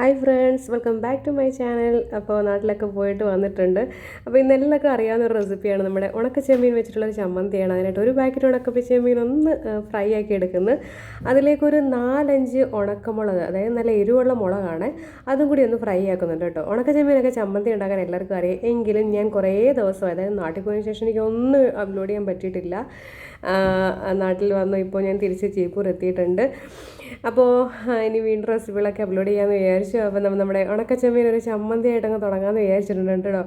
Hi friends welcome back to my channel. അപ്പോൾ നാട്ടിലൊക്കെ പോയിട്ട് വന്നിട്ടുണ്ട്. അപ്പോൾ ഇന്ന് എല്ലാവർക്കും അറിയാവുന്ന ഒരു റെസിപ്പിയാണ് നമ്മുടെ ഉണക്ക ചെമ്മീൻ വെച്ചിട്ടുള്ള ഒരു ചമ്മന്തിയാണ്. അതിനായിട്ട് ഒരു പാക്കറ്റ് ഉണക്ക ചെമ്മീൻ ഒന്ന് ഫ്രൈ ആക്കി എടുക്കുന്നു. അതിലേക്കൊരു നാലഞ്ച് ഉണക്കമുളക് അതായത് നല്ല എരിവുള്ള മുളകാണ് അതും കൂടി ഒന്ന് ഫ്രൈ ആക്കുന്നുണ്ട് കേട്ടോ. ഉണക്ക ചെമ്മീനൊക്കെ ചമ്മന്തി ഉണ്ടാക്കാൻ എല്ലാവർക്കും അറിയാം. എങ്കിലും ഞാൻ കുറേ ദിവസം അതായത് നാട്ടിൽ പോയതിന് ശേഷം എനിക്ക് ഒന്നും അപ്ലോഡ് ചെയ്യാൻ പറ്റിയിട്ടില്ല. നാട്ടിൽ വന്നു ഇപ്പോൾ ഞാൻ തിരിച്ച് ജയ്പൂർ എത്തിയിട്ടുണ്ട്. അപ്പോൾ ഇനി വീണ്ടും റെസിപ്പികളൊക്കെ അപ്ലോഡ് ചെയ്യാമെന്ന് വിചാരിച്ചു. അപ്പോൾ നമ്മൾ നമ്മുടെ ഉണക്കച്ചമ്മീൻ ഒരു ചമ്മന്തിയായിട്ട് അങ്ങ് തുടങ്ങാമെന്ന് വിചാരിച്ചിട്ടുണ്ട് കേട്ടോ.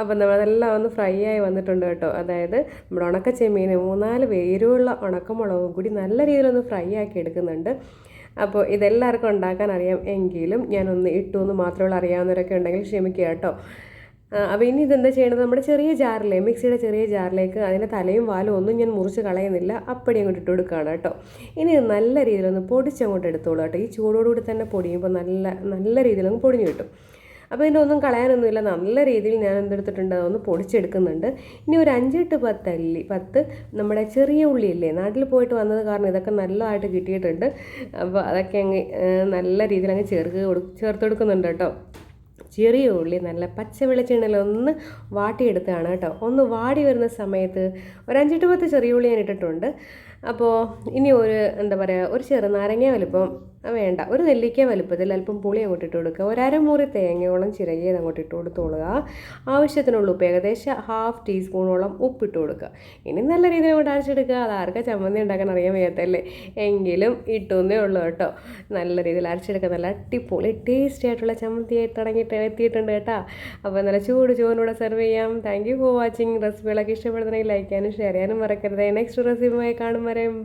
അപ്പോൾ നമ്മളതെല്ലാം ഒന്ന് ഫ്രൈ ആയി വന്നിട്ടുണ്ട് കേട്ടോ. അതായത് നമ്മുടെ ഉണക്കച്ചെമ്മീൻ മൂന്നാൽ വേരുള്ള ഉണക്കമുളകും കൂടി നല്ല രീതിയിലൊന്ന് ഫ്രൈ ആക്കി എടുക്കുന്നുണ്ട്. അപ്പോൾ ഇതെല്ലാവർക്കും ഉണ്ടാക്കാൻ അറിയാം. എങ്കിലും ഞാനൊന്ന് ഇട്ടു എന്ന് മാത്രമേ ഉള്ളൂ. അറിയാവുന്നവരൊക്കെ ഉണ്ടെങ്കിൽ ക്ഷമിക്കുക കേട്ടോ. അപ്പോൾ ഇനി ഇതെന്താ ചെയ്യേണ്ടത്? നമ്മുടെ ചെറിയ ജാറിലെ മിക്സിയുടെ ചെറിയ ജാറിലേക്ക് അതിന്റെ തലയും വാലും ഒന്നും ഞാൻ മുറിച്ച് കളയുന്നില്ല. അപ്പടി അങ്ങോട്ട് ഇട്ട് കൊടുക്കുകയാണ് കേട്ടോ. ഇനി നല്ല രീതിയിലൊന്ന് പൊടിച്ചങ്ങോട്ട് എടുത്തോളൂ കേട്ടോ. ഈ ചൂടോടുകൂടി തന്നെ പൊടിയുമ്പോൾ നല്ല നല്ല രീതിയിലങ്ങ് പൊടിഞ്ഞു കിട്ടും. അപ്പോൾ ഇതിന്റെ ഒന്നും കളയാനൊന്നുമില്ല. നല്ല രീതിയിൽ ഞാൻ എന്തെടുത്തിട്ടുണ്ട് അതൊന്ന് പൊടിച്ചെടുക്കുന്നുണ്ട്. ഇനി ഒരു അഞ്ചെട്ട് പത്ത് അല്ലി പത്ത് നമ്മുടെ ചെറിയ ഉള്ളിയില്ലേ നാട്ടിൽ പോയിട്ട് വന്നത് കാരണം ഇതൊക്കെ നല്ലതായിട്ട് കിട്ടിയിട്ടുണ്ട്. അപ്പോൾ അതൊക്കെ അങ്ങ് നല്ല രീതിയിൽ അങ്ങ് ചേർക്ക് ചേർത്ത് കൊടുക്കുന്നുണ്ട് കേട്ടോ. ചെറിയ ഉള്ളി നല്ല പച്ച വെളിച്ചെണ്ണയിൽ ഒന്ന് വാട്ടിയെടുത്തതാണ് കേട്ടോ. ഒന്ന് വാടി വരുന്ന സമയത്ത് ഒരു അഞ്ചെട്ട് പത്ത് ചെറിയ ഉള്ളി ഞാൻ ഇട്ടിട്ടുണ്ട്. അപ്പോൾ ഇനി ഒരു എന്താ പറയുക ഒരു ചെറുനാരങ്ങ വലിപ്പം വേണ്ട. ഒരു നെല്ലിക്ക വലുപ്പത്തിൽ അല്പം പുളി അങ്ങോട്ട് ഇട്ട് കൊടുക്കുക. ഒരു അരമുറി തേങ്ങയോളം ചിരകിയത് അങ്ങോട്ട് ഇട്ട് കൊടുത്തോളുക ആവശ്യത്തിനുള്ള ഉപ്പ് ഏകദേശം ഹാഫ് ടീസ്പൂണോളം ഉപ്പിട്ട് കൊടുക്കുക. ഇനി നല്ല രീതിയിൽ അങ്ങോട്ട് അരച്ചെടുക്കുക. അത് ചമ്മന്തി ഉണ്ടാക്കാൻ അറിയാൻ വയ്യാത്തല്ലേ എങ്കിലും ഇട്ടുന്നേ ഉള്ളൂ കേട്ടോ. നല്ല രീതിയിൽ അരച്ചെടുക്കുക. നല്ല അടിപൊളി ടേസ്റ്റി ആയിട്ടുള്ള ചമ്മന്തി ആയിട്ട് ഇറങ്ങിയിട്ട് എത്തിയിട്ടുണ്ട് കേട്ടോ. അപ്പോൾ നല്ല ചൂട് ചോറിനൂടെ സെർവ് ചെയ്യാം. താങ്ക് യു ഫോർ വാച്ചിങ് റെസിപ്പികളൊക്കെ ഇഷ്ടപ്പെടുന്നുണ്ടെങ്കിൽ ലൈക്ക് ചെയ്യാനും ഷെയർ ചെയ്യാനും മറക്കരുത്. നെക്സ്റ്റ് റെസിപ്പിയുമായി കാണും വരെയും